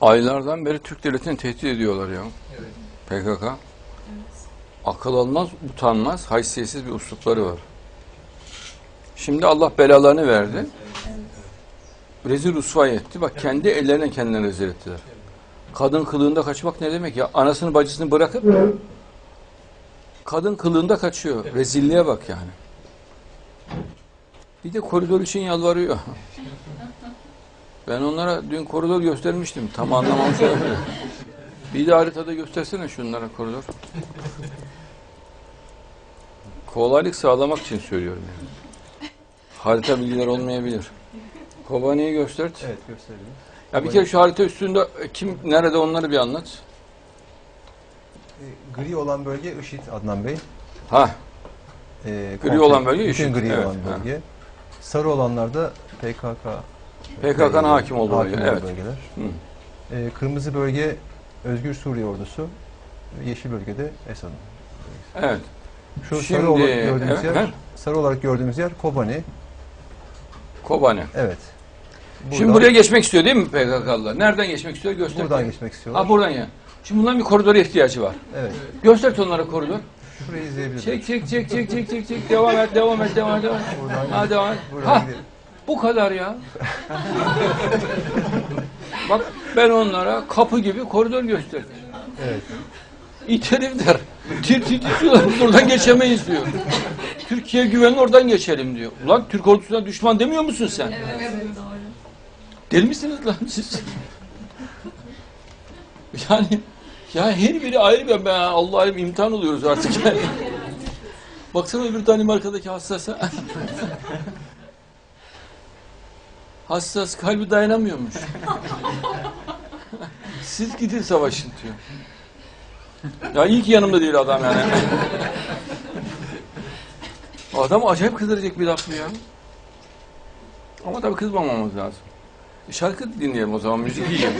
Aylardan beri Türk devletini tehdit ediyorlar ya. PKK. Akıl almaz, utanmaz, haysiyetsiz bir uslupları var. Şimdi Allah belalarını verdi. Rezil rusvay etti. Bak kendi ellerine kendilerini rezil ettiler. Kadın kılığında kaçmak ne demek ya? Anasını bacısını bırakıp kadın kılığında kaçıyor. Rezilliğe bak yani. Bir de koridor için yalvarıyor. Ben onlara dün koridor göstermiştim. Tam anlamamışlar. Bir de haritada göstersene şunlara koridor. Kolaylık sağlamak için söylüyorum yani. Harita bilgiler olmayabilir. Kobani'yi göstert. Evet gösterelim. Ya bir kere şu harita üstünde e, kim nerede onları bir anlat. E, gri olan bölge IŞİD Adnan Bey. Ha, E, Gri olan bölge bütün IŞİD, gri evet, olan ha. bölge. Sarı olanlar da PKK. PKK'nın hakim olduğu hakim bölge. Evet. bölgeler. Hı. E, kırmızı bölge Özgür Suriye Ordusu. Yeşil bölgede Esad'ın. Evet. Şu Şimdi, sarı olarak gördüğümüz evet, yer, evet. sarı olarak gördüğümüz yer Kobani. Kobani. Evet. Şimdi Buradan- buraya geçmek istiyor değil mi PKK'lılar? Nereden geçmek istiyor? Göster. buradan geçmek istiyorlar. Ha buradan ya. Şimdi bunların bir koridora ihtiyacı var. Evet. Göster onlara koridor. Şurayı izleyebiliriz. Çek çek çek çek çek çek çek. Devam et devam et devam et. Devam et. Buradan, Ha devam et. buradan Ha gidelim. Bu kadar ya. Bak ben onlara kapı gibi koridor gösterdim. Evet. İt herifler. Tir tir titriyorlar. Biz oradan geçemeyiz diyor. Türkiye güvenin oradan geçelim diyor. Ulan Türk ordusuna düşman demiyor musun sen? Evet, doğru. Deli misiniz lan siz? yani ya her biri ayrı bir ben Allah'ım imtihan oluyoruz artık yani. Baksana öbür tane arkadaki hassasa. Hassas kalbi dayanamıyormuş. Siz gidin savaşın diyor. Ya iyi ki yanımda değil adam yani. Adam acayip kızdıracak bir laf bu ya. Ama tabii kızmamamız lazım. Şarkı dinleyelim o zaman, müzik yiyelim.